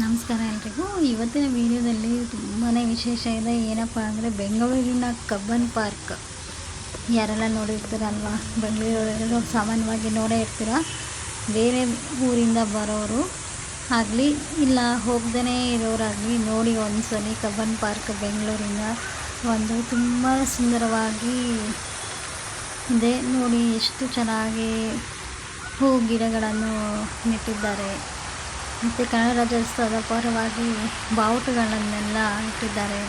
ನಮಸ್ಕಾರ ಎಲ್ರಿಗೂ. ಇವತ್ತಿನ ವಿಡಿಯೋದಲ್ಲಿ ತುಂಬಾ ವಿಶೇಷ ಇದೆ. ಏನಪ್ಪ ಅಂದರೆ ಬೆಂಗಳೂರಿನ ಕಬ್ಬನ್ ಪಾರ್ಕ್. ಯಾರೆಲ್ಲ ನೋಡಿರ್ತೀರಲ್ವಾ? ಬೆಂಗಳೂರು ಸಾಮಾನ್ಯವಾಗಿ ನೋಡೇ ಇರ್ತೀರ? ಬೇರೆ ಊರಿಂದ ಬರೋರು ಆಗಲಿ, ಇಲ್ಲ ಹೋಗ್ದೇ ಇರೋರಾಗಲಿ ನೋಡಿ ಒಂದ್ಸಲಿ ಕಬ್ಬನ್ ಪಾರ್ಕ್ ಬೆಂಗಳೂರಿನ ಒಂದು ತುಂಬ ಸುಂದರವಾಗಿ ಇದೆ. ನೋಡಿ ಎಷ್ಟು ಚೆನ್ನಾಗಿ ಹೂ ಗಿಡಗಳನ್ನು ನೆಟ್ಟಿದ್ದಾರೆ. ಮತ್ತು ಕನ್ನಡ ರಾಜ್ಯೋತ್ಸವದ ಪರವಾಗಿ ಬಾವುಟಗಳನ್ನೆಲ್ಲ ಇಟ್ಟಿದ್ದಾರೆ.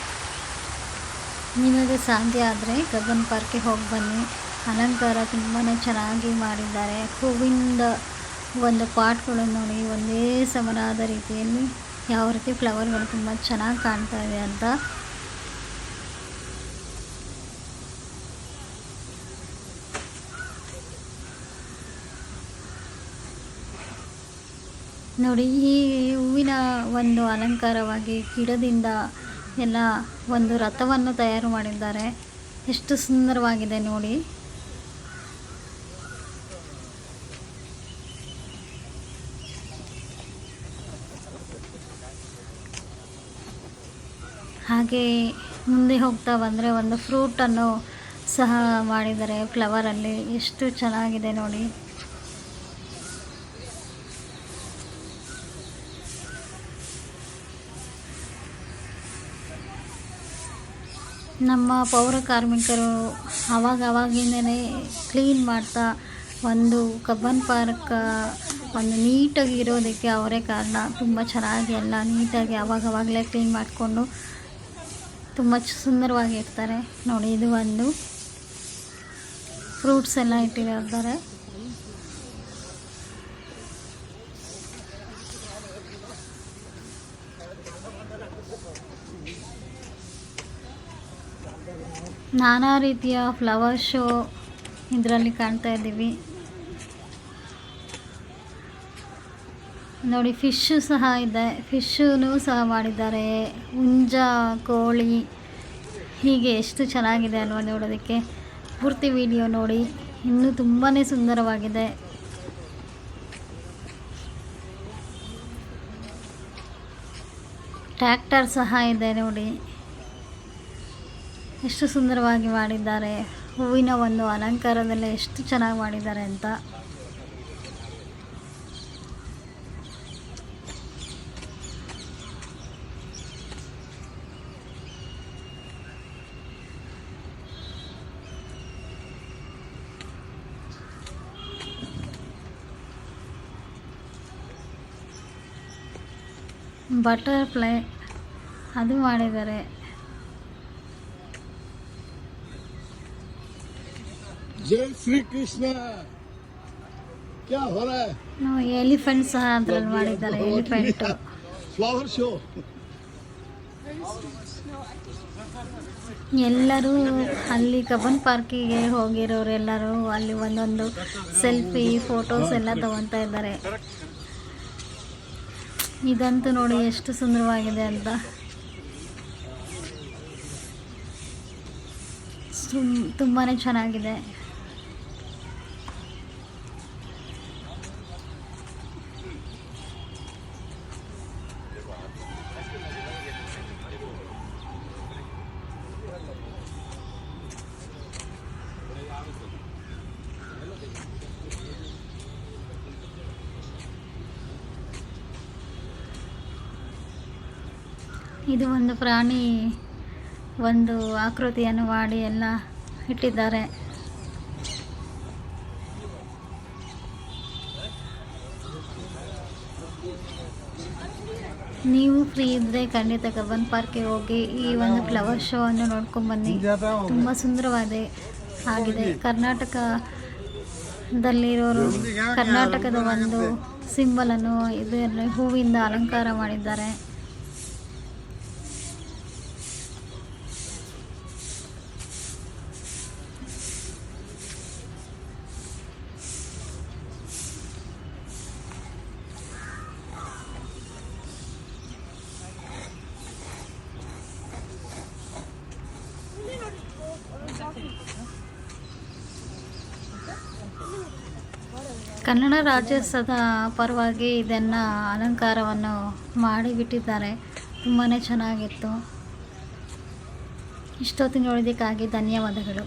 ನಿಮಗೆ ಸಾಧ್ಯ ಆದರೆ ಗಗನ್ ಪಾರ್ಕ್ಗೆ ಹೋಗಿ ಬನ್ನಿ. ಅಲಂಕಾರ ತುಂಬಾ ಚೆನ್ನಾಗಿ ಮಾಡಿದ್ದಾರೆ. ಹೂವಿಂದ ಒಂದು ಪಾಟ್ಗಳು ನೋಡಿ, ಒಂದೇ ಸಮನಾದ ರೀತಿಯಲ್ಲಿ ಯಾವ ರೀತಿ ಫ್ಲವರ್ಗಳು ತುಂಬ ಚೆನ್ನಾಗಿ ಕಾಣ್ತಾ ಇದೆ ಅಂತ. ನೋಡಿ, ಈ ಹೂವಿನ ಒಂದು ಅಲಂಕಾರವಾಗಿ ಗಿಡದಿಂದ ಎಲ್ಲ ಒಂದು ರಥವನ್ನು ತಯಾರು ಮಾಡಿದ್ದಾರೆ. ಎಷ್ಟು ಸುಂದರವಾಗಿದೆ ನೋಡಿ. ಹಾಗೆ ಮುಂದೆ ಹೋಗ್ತಾ ಬಂದರೆ ಒಂದು ಫ್ರೂಟನ್ನು ಸಹ ಮಾಡಿದ್ದಾರೆ. ಫ್ಲವರಲ್ಲಿ ಎಷ್ಟು ಚೆನ್ನಾಗಿದೆ ನೋಡಿ. ನಮ್ಮ ಪೌರ ಕಾರ್ಮಿಕರು ಆವಾಗ ಆವಾಗಿಂದನೇ ಕ್ಲೀನ್ ಮಾಡ್ತಾ ಒಂದು ಕಬ್ಬನ್ ಪಾರ್ಕ್ ಒಂದು ನೀಟಾಗಿ ಇರೋದಕ್ಕೆ ಅವರೇ ಕಾರಣ. ತುಂಬ ಚೆನ್ನಾಗಿ ಎಲ್ಲ ನೀಟಾಗಿ ಆವಾಗ ಆವಾಗಲೇ ಕ್ಲೀನ್ ಮಾಡಿಕೊಂಡು ತುಂಬ ಸುಂದರವಾಗಿ ಇರ್ತಾರೆ. ನೋಡಿ, ಇದು ಒಂದು ಫ್ರೂಟ್ಸ್ ಎಲ್ಲ ಇಟ್ಟಿರ್ತಾರೆ ನಾನಾ ರೀತಿಯ ಫ್ಲವರ್ ಶೋ ಇದರಲ್ಲಿ ಕಾಣ್ತಾ ಇದ್ದೀವಿ. ನೋಡಿ ಫಿಶ್ಶು ಸಹ ಇದೆ. ಫಿಶ್ಶೂ ಸಹ ಮಾಡಿದ್ದಾರೆ. ಹುಂಜ, ಕೋಳಿ, ಹೀಗೆ ಎಷ್ಟು ಚೆನ್ನಾಗಿದೆ ಅಲ್ವಾ ನೋಡೋದಕ್ಕೆ. ಪೂರ್ತಿ ವಿಡಿಯೋ ನೋಡಿ. ಇನ್ನೂ ತುಂಬಾ ಸುಂದರವಾಗಿದೆ. ಟ್ರ್ಯಾಕ್ಟರ್ ಸಹ ಇದೆ ನೋಡಿ. ಎಷ್ಟು ಸುಂದರವಾಗಿ ಮಾಡಿದ್ದಾರೆ ಹೂವಿನ ಒಂದು ಅಲಂಕಾರದಲ್ಲಿ ಎಷ್ಟು ಚೆನ್ನಾಗಿ ಮಾಡಿದ್ದಾರೆ ಅಂತ. ಬಟರ್ಫ್ಲೈ ಅದು ಮಾಡಿದ್ದಾರೆ. ಜಯ ಶ್ರೀ ಕೃಷ್ಣ ಎಲಿಫೆಂಟ್ ಸಹ ಅದ್ರಲ್ಲಿ ಮಾಡಿದ್ದಾರೆ ಎಲಿಫೆಂಟ್. ಫ್ಲವರ್ ಶೋ ಎಲ್ಲರೂ ಅಲ್ಲಿ ಕಬ್ಬನ್ ಪಾರ್ಕಿಗೆ ಹೋಗಿರೋರೆಲ್ಲರೂ ಅಲ್ಲಿ ಒಂದೊಂದು ಸೆಲ್ಫಿ ಫೋಟೋಸ್ ಎಲ್ಲ ತಗೊಂತ ಇದ್ದಾರೆ. ಇದಂತೂ ನೋಡಿ ಎಷ್ಟು ಸುಂದರವಾಗಿದೆ ಅಂತ. ತುಂಬಾ ಚೆನ್ನಾಗಿದೆ. ಇದು ಒಂದು ಪ್ರಾಣಿ, ಒಂದು ಆಕೃತಿಯನ್ನು ಮಾಡಿ ಎಲ್ಲ ಇಟ್ಟಿದ್ದಾರೆ. ನೀವು ಫ್ರೀ ಇದ್ದರೆ ಖಂಡಿತ ಕಬ್ಬನ್ ಪಾರ್ಕ್ಗೆ ಹೋಗಿ ಈ ಒಂದು ಫ್ಲವರ್ ಶೋ ಅನ್ನು ನೋಡ್ಕೊಂಡು ಬನ್ನಿ. ತುಂಬ ಸುಂದರವಾಗಿದೆ ಆಗಿದೆ. ಕರ್ನಾಟಕದಲ್ಲಿರೋರು ಕರ್ನಾಟಕದ ಒಂದು ಸಿಂಬಲನ್ನು ಇದನ್ನು ಹೂವಿಂದ ಅಲಂಕಾರ ಮಾಡಿದ್ದಾರೆ. ಕನ್ನಡ ರಾಜ್ಯೋತ್ಸವದ ಪರವಾಗಿ ಇದನ್ನು ಅಲಂಕಾರವನ್ನು ಮಾಡಿಬಿಟ್ಟಿದ್ದಾರೆ. ತುಂಬಾ ಚೆನ್ನಾಗಿತ್ತು. ಇಷ್ಟೊತ್ತು ನೋಡೋದಕ್ಕಾಗಿ ಧನ್ಯವಾದಗಳು.